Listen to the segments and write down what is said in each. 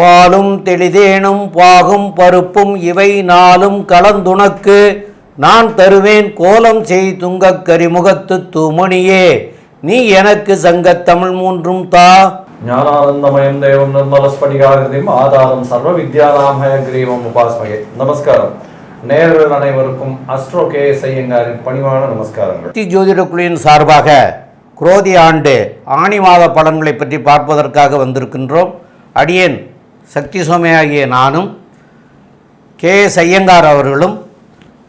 பாலும் தெளிதேனும் பாகும் பருப்பும் இவை நாளும் கலந்துனக்கு நான் தருவேன் கோலம் செய் துங்கக் கரிமுகத்து தூமணியே. நீ எனக்கு சங்கத்தமிழ் மூன்றும் தா. ஞானானந்தமயம் தேவம் நிர்மலஸ்படிகாகிருதியும் ஆதாரம் சர்வ வித்யாராமய கிரீவம் உபாஸ்மகே. நமஸ்காரம். நேர்கள் அனைவருக்கும் அஸ்ட்ரோ கே ஐயங்காரின் பணிவான நமஸ்காரங்கள். ஜோதிட குழுவின் சார்பாக குரோதி ஆண்டு ஆணி மாத பலன்களை பற்றி பார்ப்பதற்காக வந்திருக்கின்றோம். அடியேன் சக்தி சோமையாகிய நானும் கே எஸ் ஐயங்கார் அவர்களும்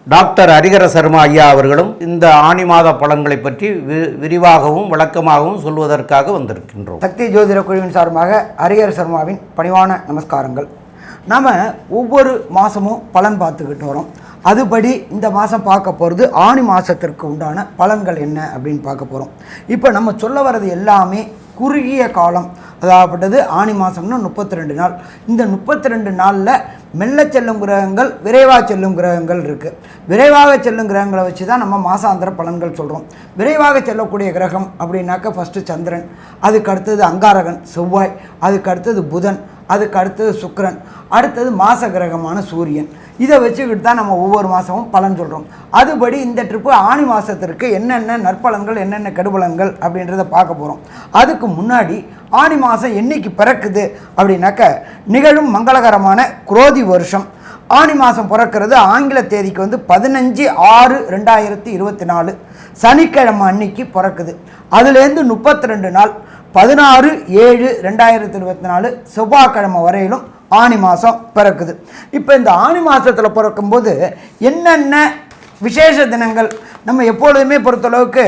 டாக்டர் ஹரிகர சர்மா ஐயா அவர்களும் இந்த ஆணி மாத பலன்களை பற்றி வி- விரிவாகவும் விளக்கமாகவும் சொல்வதற்காக வந்திருக்கின்றோம். சக்தி ஜோதிட குழுவின் சார்பாக ஹரிஹர சர்மாவின் பணிவான நமஸ்காரங்கள். நாம் ஒவ்வொரு மாதமும் பலன் பார்த்துக்கிட்டு வரோம். அதுபடி இந்த மாதம் பார்க்க போகிறது ஆணி மாதத்திற்கு உண்டான பலன்கள் என்ன அப்படின்னு பார்க்க போகிறோம் இப்போ நம்ம சொல்ல வர்றது எல்லாமே குறுகிய காலம் அதாகப்பட்டது ஆணி மாதம்னா முப்பத்தி ரெண்டு நாள். இந்த முப்பத்தி ரெண்டு நாளில் மெல்ல செல்லும் கிரகங்கள் விரைவாக செல்லும் கிரகங்கள் இருக்குது விரைவாக செல்லும் கிரகங்களை வச்சு தான் நம்ம மாசாந்திர பலன்கள் சொல்கிறோம் விரைவாக செல்லக்கூடிய கிரகம் அப்படின்னாக்க ஃபஸ்ட்டு சந்திரன் அதுக்கு அடுத்தது அங்காரகன் செவ்வாய் அதுக்கு அடுத்தது புதன் அதுக்கு அடுத்தது சுக்கரன் அடுத்தது மாச கிரகமான சூரியன். இதை வச்சுக்கிட்டு தான் நம்ம ஒவ்வொரு மாதமும் பலன் சொல்கிறோம் அதுபடி இந்த ட்ரிப்பு ஆணி மாதத்திற்கு என்னென்ன நற்பலன்கள் என்னென்ன கெடுபலன்கள் அப்படின்றத பார்க்க போகிறோம் அதுக்கு முன்னாடி ஆணி மாதம் என்னைக்கு பிறக்குது அப்படின்னாக்க நிகழும் மங்களகரமான குரோதி வருஷம். ஆணி மாதம் பிறக்கிறது ஆங்கில தேதிக்கு வந்து பதினஞ்சு ஆறு ரெண்டாயிரத்தி இருபத்தி நாலு. சனிக்கிழமை அன்னைக்கு பிறக்குது. அதுலேருந்து முப்பத்தி ரெண்டு நாள் பதினாறு ஏழு ரெண்டாயிரத்தி இருபத்தி நாலு செவ்வாய்க்கிழமை வரையிலும் ஆணி மாதம் பிறக்குது. இப்போ இந்த ஆணி மாதத்தில் பிறக்கும்போது என்னென்ன விசேஷ தினங்கள்? நம்ம எப்பொழுதுமே பொறுத்தளவுக்கு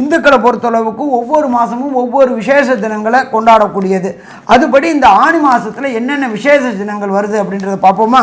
இந்துக்களை பொறுத்தளவுக்கு ஒவ்வொரு மாதமும் ஒவ்வொரு விசேஷ தினங்களை கொண்டாடக்கூடியது. அதுபடி இந்த ஆணி மாதத்தில் என்னென்ன விசேஷ தினங்கள் வருது அப்படின்றத பார்ப்போமா?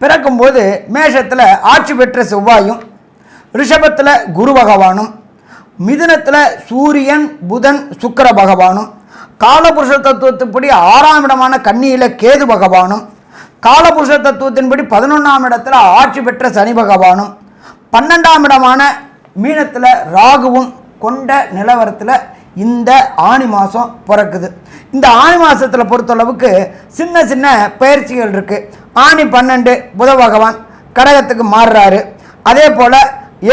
பிறக்கும்போது மேஷத்தில் ஆட்சி பெற்ற செவ்வாயும் ரிஷபத்தில் குரு பகவானும் மிதுனத்தில் சூரியன் புதன் சுக்கிர பகவானும் காலபுருஷ தத்துவத்தின்படி ஆறாம் இடமான கன்னியில் கேது பகவானும் காலபுருஷ தத்துவத்தின்படி பதினொன்றாம் இடத்துல ஆட்சி பெற்ற சனி பகவானும் பன்னெண்டாம் இடமான மீனத்தில் ராகுவும் கொண்ட நிலவரத்தில் இந்த ஆணி மாதம் பிறக்குது. இந்த ஆணி மாதத்தில் பொறுத்தளவுக்கு சின்ன சின்ன பயிற்சிகள் இருக்குது ஆணி பன்னெண்டு புத பகவான் கடகத்துக்கு மாறுறாரு. அதே போல்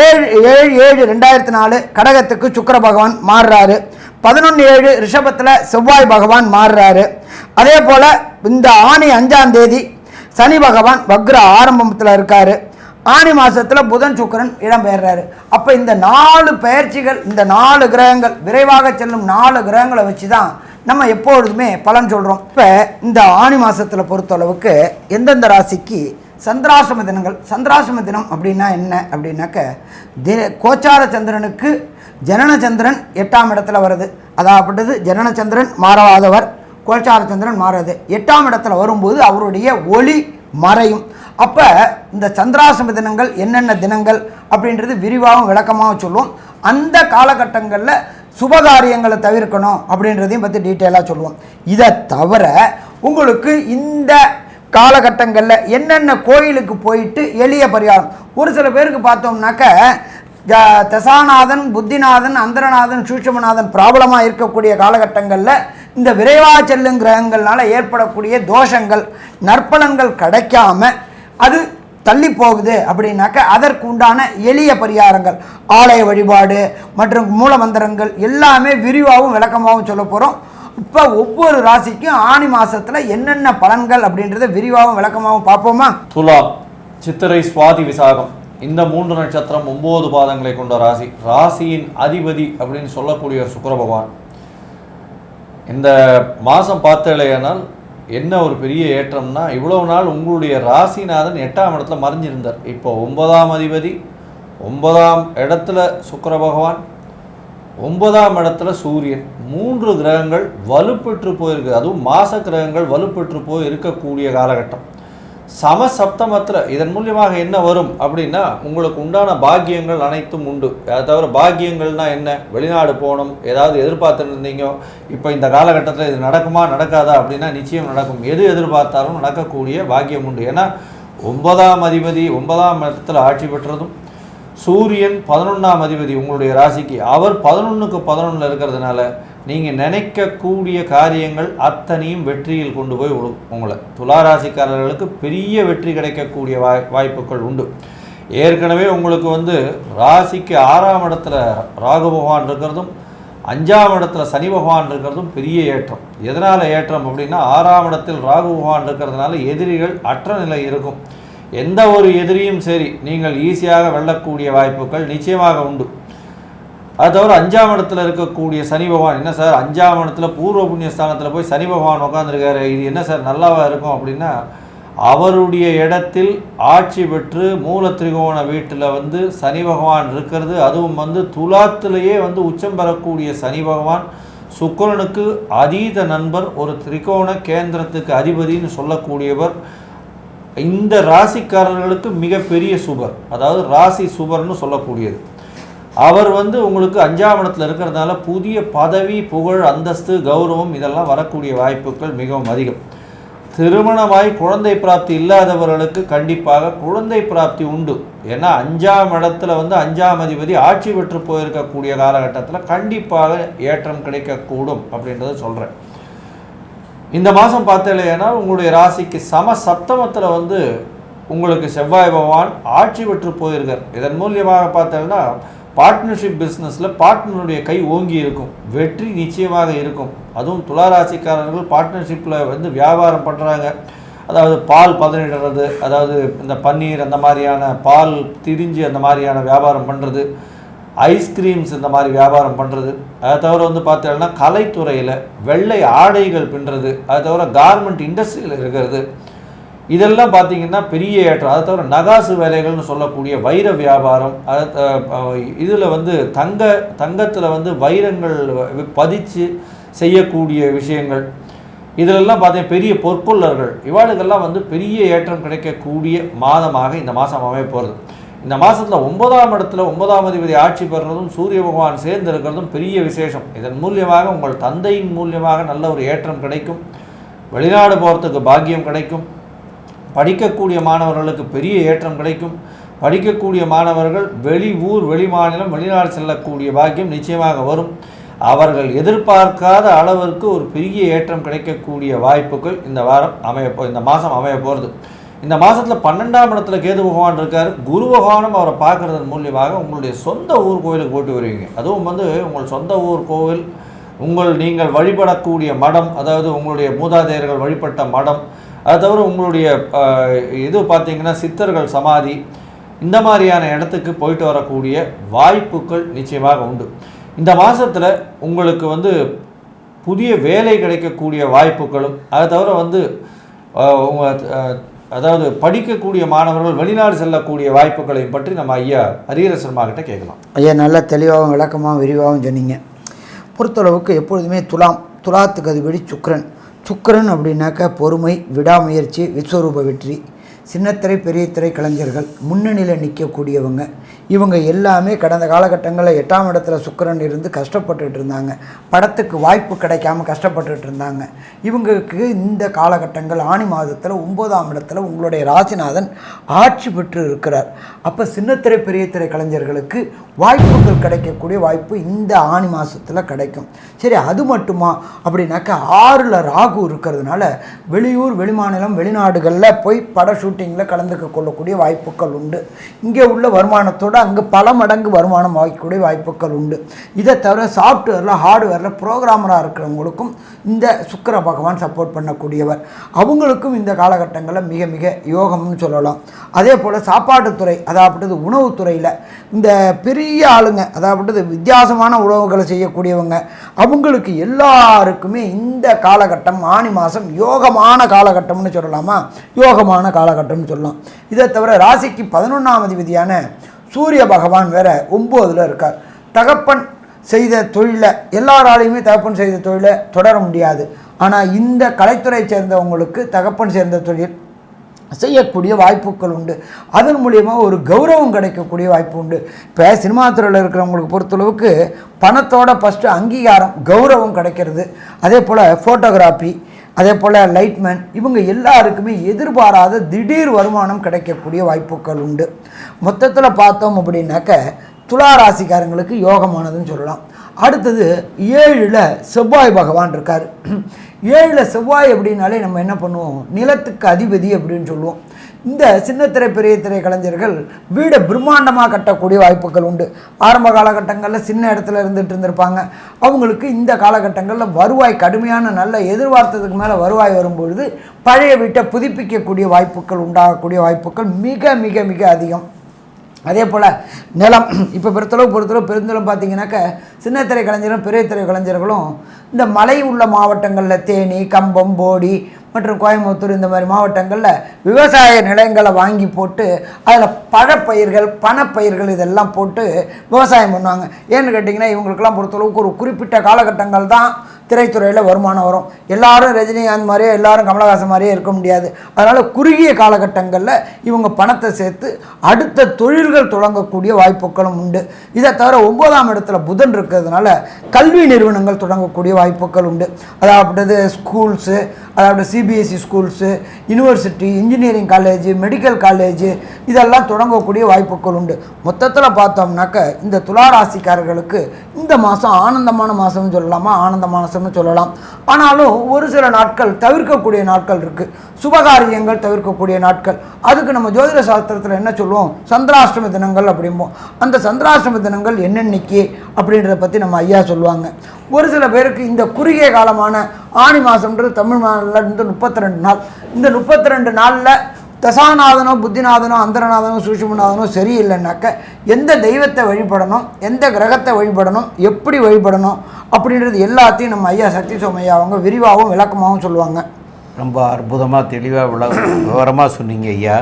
ஏழு ஏழு ஏழு ரெண்டாயிரத்தி நாலு கடகத்துக்கு சுக்கர பகவான் மாறுறாரு. பதினொன்று ஏழு ரிஷபத்தில் செவ்வாய் பகவான் மாறுறாரு. அதே போல் இந்த ஆணி அஞ்சாம் தேதி சனி பகவான் வக்ர ஆரம்பத்தில் இருக்காரு. ஆணி மாதத்தில் புதன் சுக்கிரன் இடம்பெயர்றாரு. அப்போ இந்த நாலு பெயர்ச்சிகள் இந்த நாலு கிரகங்கள் விரைவாக செல்லும் நாலு கிரகங்களை வச்சு தான் நம்ம எப்பொழுதுமே பலன் சொல்கிறோம் இப்போ இந்த ஆணி மாதத்தில் பொறுத்தளவுக்கு எந்தெந்த ராசிக்கு சந்திராசிரம தினங்கள் சந்திராசிரம தினம் அப்படின்னா என்ன? அப்படின்னாக்க தி கோச்சார சந்திரனுக்கு ஜனனச்சந்திரன் எட்டாம் இடத்துல வருது. அதாகப்பட்டது ஜனனச்சந்திரன் மாறாதவர் கோச்சார சந்திரன் மாறாது. எட்டாம் இடத்துல வரும்போது அவருடைய ஒளி மறையும். அப்போ இந்த சந்திராசிரம தினங்கள் என்னென்ன தினங்கள் அப்படின்றது விரிவாகவும் விளக்கமாகவும் சொல்லுவோம். அந்த காலகட்டங்களில் சுபகாரியங்களை தவிர்க்கணும் அப்படின்றதையும் பற்றி டீட்டெயிலாக சொல்லுவோம். இதை தவிர உங்களுக்கு இந்த காலகட்டங்களில் என்னென்ன கோயிலுக்கு போயிட்டு எளிய பரிகாரம். ஒரு சில பேருக்கு பார்த்தோம்னாக்க தசாநாதன் புத்திநாதன் அந்தரநாதன் சூட்சமநாதன் ப்ராப்ளமாக இருக்கக்கூடிய காலகட்டங்களில் இந்த விரைவாக செல்லும் கிரகங்கள்னால ஏற்படக்கூடிய தோஷங்கள் நற்பலன்கள் கிடைக்காம அது தள்ளி போகுது அப்படின்னாக்க அதற்கு உண்டான எளிய பரிகாரங்கள். ஆலய வழிபாடு மற்றும் மூலமந்திரங்கள் எல்லாமே விரிவாகவும் விளக்கமாகவும் சொல்ல போகிறோம் இப்போ ஒவ்வொரு ராசிக்கும் ஆணி மாதத்தில் என்னென்ன பலன்கள் அப்படின்றத விரிவாகவும் விளக்கமாகவும் பார்ப்போமா? துலா சித்திரை சுவாதி விசாகம். இந்த மூன்று நட்சத்திரம் ஒன்பது பாதங்களை கொண்ட ராசி. ராசியின் அதிபதி அப்படின்னு சொல்லக்கூடிய சுக்கர பகவான். இந்த மாதம் பார்த்தலையானால் என்ன ஒரு பெரிய ஏற்றம்னா இவ்வளவு நாள் உங்களுடைய ராசிநாதன் எட்டாம் இடத்துல மறைஞ்சிருந்தார். இப்போ ஒன்பதாம் அதிபதி ஒன்பதாம் இடத்துல சுக்கர பகவான் ஒன்பதாம் இடத்துல சூரியன். மூன்று கிரகங்கள் வலுப்பெற்று போயிருக்கு அதுவும் மாச கிரகங்கள் வலுப்பெற்று போய் இருக்கக்கூடிய காலகட்டம். சமசப்தமத்தில் இதன் மூலியமாக என்ன வரும் அப்படின்னா உங்களுக்கு உண்டான பாக்கியங்கள் அனைத்தும் உண்டு. அதை தவிர பாக்கியங்கள்னால் என்ன? வெளிநாடு போகணும். ஏதாவது எதிர்பார்த்துட்டு இருந்தீங்க இப்போ இந்த காலகட்டத்தில் இது நடக்குமா நடக்காதா அப்படின்னா நிச்சயம் நடக்கும். எது எதிர்பார்த்தாலும் நடக்கக்கூடிய பாக்கியம் உண்டு. ஏன்னா ஒன்பதாம் அதிபதி ஒன்பதாம் இடத்துல ஆட்சி பெற்றதும் சூரியன் பதினொன்றாம் அதிபதி உங்களுடைய ராசிக்கு. அவர் பதினொன்றுக்கு பதினொன்றில் இருக்கிறதுனால நீங்கள் நினைக்கக்கூடிய காரியங்கள் அத்தனையும் வெற்றியில் கொண்டு போய் விடும் உங்களை துளாராசிக்காரர்களுக்கு பெரிய வெற்றி கிடைக்கக்கூடிய வாய் வாய்ப்புகள் உண்டு. ஏற்கனவே உங்களுக்கு வந்து ராசிக்கு ஆறாம் இடத்துல ராகு பகவான் இருக்கிறதும் அஞ்சாம் இடத்துல சனி பகவான் இருக்கிறதும் பெரிய ஏற்றம். எதனால் ஏற்றம் அப்படின்னா ஆறாம் இடத்தில் ராகு பகவான் இருக்கிறதுனால எதிரிகள் அற்ற நிலை இருக்கும். எந்த ஒரு எதிரியும் சரி நீங்கள் ஈஸியாக வெல்லக்கூடிய வாய்ப்புகள் நிச்சயமாக உண்டு. அது தவிர அஞ்சாம் இடத்துல இருக்கக்கூடிய சனி பகவான் என்ன சார்? அஞ்சாம் இடத்துல பூர்வ புண்ணிய ஸ்தானத்தில் போய் சனி பகவான் உட்காந்துருக்காரு இது என்ன சார்? நல்லாவா இருக்கும் அப்படின்னா அவருடைய இடத்தில் ஆட்சி பெற்று மூல திரிகோண வீட்டில் வந்து சனி பகவான் இருக்கிறது. அதுவும் வந்து துலாத்திலேயே வந்து உச்சம் பெறக்கூடிய சனி பகவான் சுக்கரனுக்கு அதீத நண்பர் ஒரு திரிகோண கேந்திரத்துக்கு அதிபதினு சொல்லக்கூடியவர். இந்த ராசிக்காரர்களுக்கு மிகப்பெரிய சுபர் அதாவது ராசி சுபர்னு சொல்லக்கூடியது. அவர் வந்து உங்களுக்கு அஞ்சாம் இடத்துல இருக்கிறதுனால புதிய பதவி புகழ் அந்தஸ்து கௌரவம் இதெல்லாம் வரக்கூடிய வாய்ப்புகள் மிகவும் அதிகம். திருமணமாய் குழந்தை பிராப்தி இல்லாதவர்களுக்கு கண்டிப்பாக குழந்தை பிராப்தி உண்டு. ஏன்னா அஞ்சாம் இடத்துல வந்து அஞ்சாம் அதிபதி ஆட்சி பெற்று போயிருக்கக்கூடிய காலகட்டத்தில் கண்டிப்பாக ஏற்றம் கிடைக்கக்கூடும் அப்படின்றத சொல்கிறேன் இந்த மாதம் பார்த்தீங்கன்னா உங்களுடைய ராசிக்கு சம சப்தமத்தில் வந்து உங்களுக்கு செவ்வாய் பகவான் ஆட்சி பெற்று போயிருக்கார். இதன் மூலியமாக பார்த்தீங்கன்னா பார்ட்னர்ஷிப் பிஸ்னஸில் பார்ட்னருடைய கை ஓங்கி இருக்கும். வெற்றி நிச்சயமாக இருக்கும். அதுவும் துளாராசிக்காரர்கள் பார்ட்னர்ஷிப்பில் வந்து வியாபாரம் பண்ணுறாங்க அதாவது பால் பதனிடுறது அதாவது இந்த பன்னீர் அந்த மாதிரியான பால் திரிஞ்சு அந்த மாதிரியான வியாபாரம் பண்ணுறது ஐஸ்கிரீம்ஸ் இந்த மாதிரி வியாபாரம் பண்ணுறது அதை தவிர வந்து பார்த்தீங்கன்னா கலைத்துறையில் வெள்ளை ஆடைகள் பின்னுறது அதை தவிர கார்மெண்ட் இண்டஸ்ட்ரியில் இருக்கிறது. இதெல்லாம் பார்த்தீங்கன்னா பெரிய ஏற்றம். அதை தவிர நகாசு வேலைகள்னு சொல்லக்கூடிய வைர வியாபாரம் அதை இதில் வந்து தங்க தங்கத்தில் வந்து வைரங்கள் பதிச்சு செய்யக்கூடிய விஷயங்கள். இதிலெல்லாம் பார்த்தீங்கன்னா பெரிய பொற்கொள்ளர்கள். இவாளுக்கெல்லாம் வந்து பெரிய ஏற்றம் கிடைக்கக்கூடிய மாதமாக இந்த மாதம் அமைய போகிறது இந்த மாதத்தில் ஒன்பதாம் இடத்துல ஒன்பதாம் அதிபதி ஆட்சி பெறுறதும் சூரிய பகவான் சேர்ந்து இருக்கிறதும் பெரிய விசேஷம். இதன் மூலியமாக உங்கள் தந்தையின் மூலியமாக நல்ல ஒரு ஏற்றம் கிடைக்கும். வெளிநாடு போகிறதுக்கு பாக்கியம் கிடைக்கும். படிக்கக்கூடிய மாணவர்களுக்கு பெரிய ஏற்றம் கிடைக்கும். படிக்கக்கூடிய மாணவர்கள் வெளி ஊர் வெளி மாநிலம் வெளிநாடு செல்லக்கூடிய பாக்கியம் நிச்சயமாக வரும். அவர்கள் எதிர்பார்க்காத அளவிற்கு ஒரு பெரிய ஏற்றம் கிடைக்கக்கூடிய வாய்ப்புகள் இந்த வாரம் அமைய இந்த மாதம் அமைய போகிறது இந்த மாதத்தில் பன்னெண்டாம் இடத்துல கேது பகவான் இருக்கார். குரு பகவானும் அவரை பார்க்குறதன் மூலியமாக உங்களுடைய சொந்த ஊர் கோவிலுக்கு போட்டு வருவீங்க. அதுவும் வந்து உங்கள் சொந்த ஊர் கோவில் உங்கள் நீங்கள் வழிபடக்கூடிய மடம் அதாவது உங்களுடைய மூதாதையர்கள் வழிபட்ட மடம் அது தவிர உங்களுடைய இது பார்த்தீங்கன்னா சித்தர்கள் சமாதி இந்த மாதிரியான இடத்துக்கு போயிட்டு வரக்கூடிய வாய்ப்புகள் நிச்சயமாக உண்டு. இந்த மாதத்தில் உங்களுக்கு வந்து புதிய வேலை கிடைக்கக்கூடிய வாய்ப்புகளும் அதை தவிர வந்து அதாவது படிக்கக்கூடிய மாணவர்கள் வெளிநாடு செல்லக்கூடிய வாய்ப்புகளையும் பற்றி நம்ம ஐயா ஹரிஹர சர்மா கிட்ட கேட்கலாம். ஐயா நல்ல தெளிவாகவும் விளக்கமாகவும் விரிவாகவும் சொன்னீங்க. பொறுத்தளவுக்கு எப்பொழுதுமே துலாம் துலாத்துக்கு அதுபடி சுக்ரன் சுக்கரன் அப்படின்னாக்க பொறுமை விடாமுயற்சி விஸ்வரூப வெற்றி. சின்னத்திரை பெரிய திரை கலைஞர்கள் முன்னணியில் நிற்கக்கூடியவங்க இவங்க எல்லாமே கடந்த காலகட்டங்களில் எட்டாம் இடத்துல சுக்கிரன் இருந்து கஷ்டப்பட்டுட்டு இருந்தாங்க. படத்துக்கு வாய்ப்பு கிடைக்காம கஷ்டப்பட்டுட்டு இருந்தாங்க. இவங்களுக்கு இந்த காலகட்டங்கள் ஆணி மாதத்தில் ஒம்போதாம் இடத்துல உங்களுடைய ராசிநாதன் ஆட்சி பெற்று இருக்கிறார். அப்போ சின்னத்திரை பெரிய திரை கலைஞர்களுக்கு வாய்ப்புகள் கிடைக்கக்கூடிய வாய்ப்பு இந்த ஆணி மாதத்தில் கிடைக்கும். சரி அது மட்டுமா? அப்படின்னாக்கா ஆறில் ராகு இருக்கிறதுனால வெளியூர் வெளிமாநிலம் வெளிநாடுகளில் போய் பட ஷூட் ஷூட்டிங்கில் கலந்துக்க கொள்ளக்கூடிய வாய்ப்புகள் உண்டு. இங்கே உள்ள வருமானத்தோடு அங்கே பல மடங்கு வருமானம் வாங்கக்கூடிய வாய்ப்புகள் உண்டு. இதை தவிர சாஃப்ட்வேரில் ஹார்ட்வேரில் ப்ரோக்ராமராக இருக்கிறவங்களுக்கும் இந்த சுக்கர பகவான் சப்போர்ட் பண்ணக்கூடியவர். அவங்களுக்கும் இந்த காலகட்டங்களில் மிக மிக யோகம்னு சொல்லலாம். அதே போல் சாப்பாட்டுத்துறை அதாவது உணவுத்துறையில் இந்த பெரிய ஆளுங்க அதாவது வித்தியாசமான உணவுகளை செய்யக்கூடியவங்க அவங்களுக்கு எல்லாருக்குமே இந்த காலகட்டம் ஆணி மாதம் யோகமான காலகட்டம்னு சொல்லலாமா? யோகமான காலகட்டம். காலகட்டம்னு சொல்லலாம். இதை தவிர ராசிக்கு பதினொன்றாம் அதிபதியான சூரிய பகவான் வேற ஒம்போதில் இருக்கார். தகப்பன் செய்த தொழிலை எல்லாராலையுமே தகப்பன் செய்த தொழிலை தொடர முடியாது. ஆனால் இந்த கலைத்துறை சேர்ந்தவங்களுக்கு தகப்பன் சேர்ந்த தொழில் செய்யக்கூடிய வாய்ப்புகள் உண்டு. அதன் மூலியமாக ஒரு கௌரவம் கிடைக்கக்கூடிய வாய்ப்பு உண்டு. இப்போ சினிமா துறையில் இருக்கிறவங்களுக்கு பொறுத்தளவுக்கு பணத்தோட ஃபஸ்ட்டு அங்கீகாரம் கௌரவம் கிடைக்கிறது. அதே போல் ஃபோட்டோகிராஃபி அதே போல் லைட்மேன் இவங்க எல்லாருக்குமே எதிர்பாராத திடீர் வருமானம் கிடைக்கக்கூடிய வாய்ப்புகள் உண்டு. மொத்தத்தில் பார்த்தோம் அப்படின்னாக்க துலா ராசிக்காரங்களுக்கு யோகமானதுன்னு சொல்லலாம். அடுத்தது ஏழில் செவ்வாய் பகவான் இருக்கார். ஏழில் செவ்வாய் அப்படின்னாலே நம்ம என்ன பண்ணுவோம்? நிலத்துக்கு அதிபதி அப்படின்னு சொல்லுவோம். இந்த சின்னத்திரை பெரிய திரை கலைஞர்கள் வீடை பிரம்மாண்டமாக கட்டக்கூடிய வாய்ப்புகள் உண்டு. ஆரம்ப காலகட்டங்களில் சின்ன இடத்துல இருந்துட்டு இருந்திருப்பாங்க. அவங்களுக்கு இந்த காலகட்டங்களில் வருவாய் கடுமையான நல்ல எதிர்பார்த்ததுக்கு மேலே வருவாய் வரும்பொழுது பழைய வீட்டை புதுப்பிக்கக்கூடிய வாய்ப்புகள் உண்டாகக்கூடிய வாய்ப்புகள் மிக மிக மிக அதிகம். அதே போல் நிலம். இப்போ பெருத்தளவு பொறுத்தளவு பெருந்தளவு பார்த்தீங்கன்னாக்க சின்னத்திரை கலைஞரும் பெரிய திரை கலைஞர்களும் இந்த மலை உள்ள மாவட்டங்களில் தேனி கம்பம் போடி மற்றும் கோயம்புத்தூர் இந்த மாதிரி மாவட்டங்களில் விவசாய நிலங்களை வாங்கி போட்டு அதில் பழப்பயிர்கள் பணப்பயிர்கள் இதெல்லாம் போட்டு விவசாயம் பண்ணுவாங்க. ஏன்னு கேட்டிங்கன்னா இவங்களுக்கெல்லாம் பொறுத்தளவுக்கு ஒரு குறிப்பிட்ட காலகட்டங்கள் தான் திரைத்துறையில் வருமானம் வரும். எல்லாரும் ரஜினிகாந்த் மாதிரியே எல்லாரும் கமலஹாசன் மாதிரியே இருக்க முடியாது. அதனால் குறுகிய காலகட்டங்களில் இவங்க பணத்தை சேர்த்து அடுத்த தொழில்கள் தொடங்கக்கூடிய வாய்ப்புகளும் உண்டு. இதை தவிர ஒன்பதாம் இடத்துல புதன் இருக்கிறதுனால கல்வி நிறுவனங்கள் தொடங்கக்கூடிய வாய்ப்புகள் உண்டு. அதாவது ஸ்கூல்ஸு அதாவது CBSE schools university engineering college medical college இதெல்லாம் தொடங்கக்கூடிய வாய்ப்புகள் உண்டு. மொத்தத்தில் பார்த்தோம்னாக்க இந்த துளாராசிக்காரர்களுக்கு இந்த மாதம் ஆனந்தமான மாதம்னு சொல்லலாமா? ஆனந்தமான மாதம்னு சொல்லலாம். ஆனாலும் ஒரு சில நாட்கள் தவிர்க்கக்கூடிய நாட்கள் இருக்குது சுபகாரியங்கள் தவிர்க்கக்கூடிய நாட்கள். அதுக்கு நம்ம ஜோதிட சாஸ்திரத்தில் என்ன சொல்லுவோம்? சந்திராஷ்டம தினங்கள் அப்படிம்போம். அந்த சந்திராஷ்டம தினங்கள் என்னென்னைக்கு அப்படின்றத பற்றி நம்ம ஐயா சொல்லுவாங்க. ஒரு சில பேருக்கு இந்த குறுகிய காலமான ஆணி மாதம்ன்றது தமிழ் மாதம்ல இருந்து முப்பத்தி ரெண்டு நாள். இந்த முப்பத்தி ரெண்டு நாளில் தசாநாதனோ புத்திநாதனோ அந்தரநாதனோ சூஷ்மநாதனோ சரியில்லைனாக்க எந்த தெய்வத்தை வழிபடணும் எந்த கிரகத்தை வழிபடணும் எப்படி வழிபடணும் அப்படின்றது எல்லாத்தையும் நம்ம ஐயா சக்தி சோமையா அவங்க விரிவாகவும் விளக்கமாகவும் சொல்லுவாங்க. ரொம்ப அற்புதமாக தெளிவாக விள விவரமாக சொன்னீங்க ஐயா.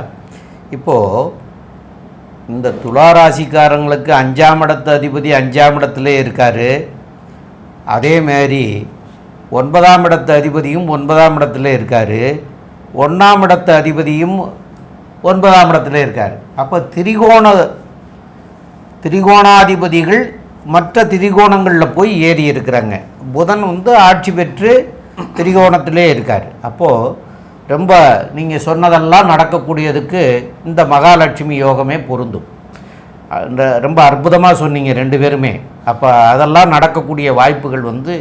இப்போது இந்த துளாராசிக்காரங்களுக்கு அஞ்சாம் இடத்து அதிபதி அஞ்சாம் இடத்துல இருக்கார். அதேமாரி ஒன்பதாம் இடத்து அதிபதியும் ஒன்பதாம் இடத்துல இருக்கார். ஒன்றாம் இடத்து அதிபதியும் ஒன்பதாம் இடத்துல இருக்கார். அப்போ திரிகோண திரிகோணாதிபதிகள் மற்ற திரிகோணங்களில் போய் ஏறி இருக்கிறாங்க. புதன் வந்து ஆட்சி பெற்று திரிகோணத்திலே இருக்கார். அப்போது ரொம்ப நீங்கள் சொன்னதெல்லாம் நடக்கக்கூடியதுக்கு இந்த மகாலட்சுமி யோகமே பொருந்தும். ரொம்ப அற்புதமாக சொன்னீங்க ரெண்டு பேருமே. அப்போ அதெல்லாம் நடக்கக்கூடிய வாய்ப்புகள் வந்து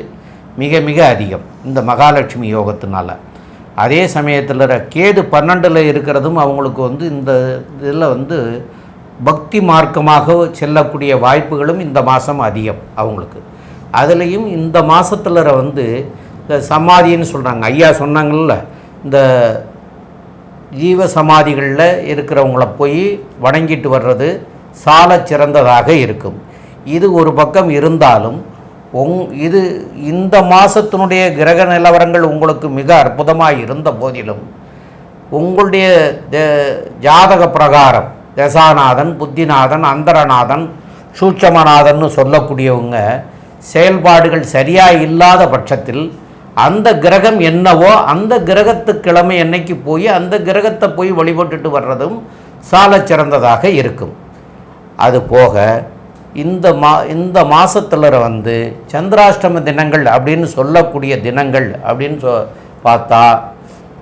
மிக மிக அதிகம் இந்த மகாலட்சுமி யோகத்தினால. அதே சமயத்தில் கேது பன்னெண்டில் இருக்கிறதும் அவங்களுக்கு வந்து இந்த இதில் வந்து பக்தி மார்க்கமாக செல்லக்கூடிய வாய்ப்புகளும் இந்த மாதம் அதிகம் அவங்களுக்கு. அதுலேயும் இந்த மாதத்தில் வந்து இந்த சமாதின்னு சொல்கிறாங்க ஐயா சொன்னாங்கல்ல இந்த ஜீவ சமாதிகளில் இருக்கிறவங்கள போய் வணங்கிட்டு வர்றது சால சிறந்ததாக இருக்கும். இது ஒரு பக்கம் இருந்தாலும் உங் இது இந்த மாதத்தினுடைய கிரக நிலவரங்கள் உங்களுக்கு மிக அற்புதமாக இருந்த போதிலும் உங்களுடைய த- ஜாதக பிரகாரம் தசாநாதன் புத்திநாதன் அந்தரநாதன் சூட்சமநாதன் சொல்லக்கூடியவங்க செயல்பாடுகள் சரியாக இல்லாத பட்சத்தில் அந்த கிரகம் என்னவோ அந்த கிரகத்து கிழமை என்னைக்கு போய் அந்த கிரகத்தை போய் வழிபட்டுட்டு வர்றதும் சால சிறந்ததாக இருக்கும். அது போக இந்த மா இந்த மாதத்தில் வந்து சந்திராஷ்டம தினங்கள் அப்படின்னு சொல்லக்கூடிய தினங்கள் அப்படின்னு சொ பார்த்தா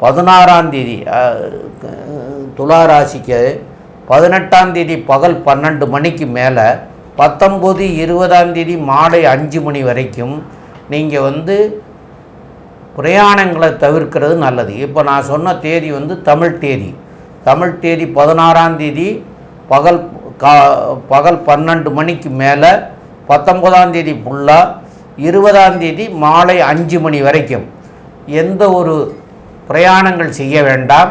பதினாறாம் தேதி துலா ராசிக்கு பதினெட்டாம் தேதி பகல் பன்னெண்டு மணிக்கு மேலே பத்தொம்போது இருபதாம் தேதி மாலை அஞ்சு மணி வரைக்கும் நீங்கள் வந்து பிரயாணங்களை தவிர்க்கிறது நல்லது. இப்போ நான் சொன்ன தேதி வந்து தமிழ் தேதி. தமிழ் தேதி பதினாறாம் தேதி பகல் கா பகல் பன்னெண்டு மணிக்கு மேலே பத்தொன்பதாம் தேதி ஃபுல்லாக இருபதாம் தேதி மாலை அஞ்சு மணி வரைக்கும் எந்த ஒரு பிரயாணங்கள் செய்ய வேண்டாம்.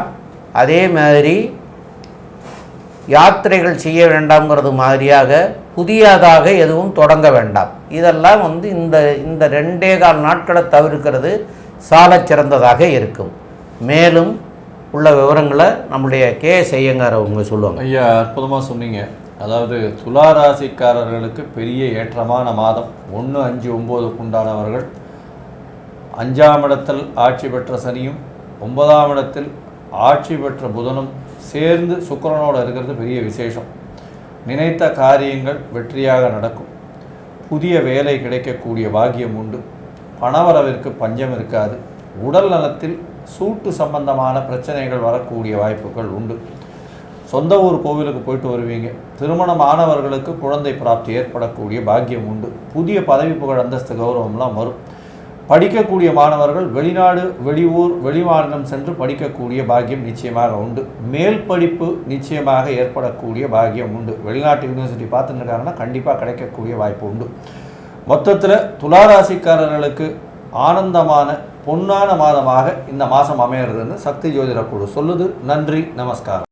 அதே மாதிரி யாத்திரைகள் செய்ய வேண்டாம்ங்கிறது மாதிரியாக புதியதாக எதுவும் தொடங்க வேண்டாம். இதெல்லாம் வந்து இந்த இந்த ரெண்டே கால் நாட்களை தவிர்க்கிறது சாலச் சிறந்ததாக இருக்கும். மேலும் உள்ள விவரங்களை நம்முடைய கே செய்யங்கார் அவங்க சொல்லுவாங்க. ஐயா அற்புதமாக சொன்னீங்க. அதாவது துலா ராசிக்காரர்களுக்கு பெரிய ஏற்றமான மாதம். ஒன்று அஞ்சு ஒம்போதுக்கு உண்டானவர்கள். அஞ்சாம் இடத்தில் ஆட்சி பெற்ற சனியும் ஒன்பதாம் இடத்தில் ஆட்சி பெற்ற புதனும் சேர்ந்து சுக்கரனோடு இருக்கிறது பெரிய விசேஷம். நினைத்த காரியங்கள் வெற்றியாக நடக்கும். புதிய வேலை கிடைக்கக்கூடிய பாக்கியம் உண்டு. பணவரவிற்கு பஞ்சம் இருக்காது. உடல் நலத்தில் சூட்டு சம்பந்தமான பிரச்சனைகள் வரக்கூடிய வாய்ப்புகள் உண்டு. சொந்த ஊர் கோவிலுக்கு போயிட்டு வருவீங்க. திருமணம் ஆனவர்களுக்கு குழந்தை பிராப்தி ஏற்படக்கூடிய பாக்கியம் உண்டு. புதிய பதவி புகழ் அந்தஸ்து கௌரவம்லாம் வரும். படிக்கக்கூடிய மாணவர்கள் வெளிநாடு வெளியூர் வெளிமாநிலம் சென்று படிக்கக்கூடிய பாக்கியம் நிச்சயமாக உண்டு. மேல் படிப்பு நிச்சயமாக ஏற்படக்கூடிய பாக்கியம் உண்டு. வெளிநாட்டு யூனிவர்சிட்டி பார்த்துட்டுருக்காங்கன்னா கண்டிப்பாக கிடைக்கக்கூடிய வாய்ப்பு உண்டு. மொத்தத்தில் துளாராசிக்காரர்களுக்கு ஆனந்தமான பொன்னான மாதமாக இந்த மாதம் அமையிறதுன்னு சக்தி ஜோதிட குழு சொல்லுது. நன்றி நமஸ்காரம்.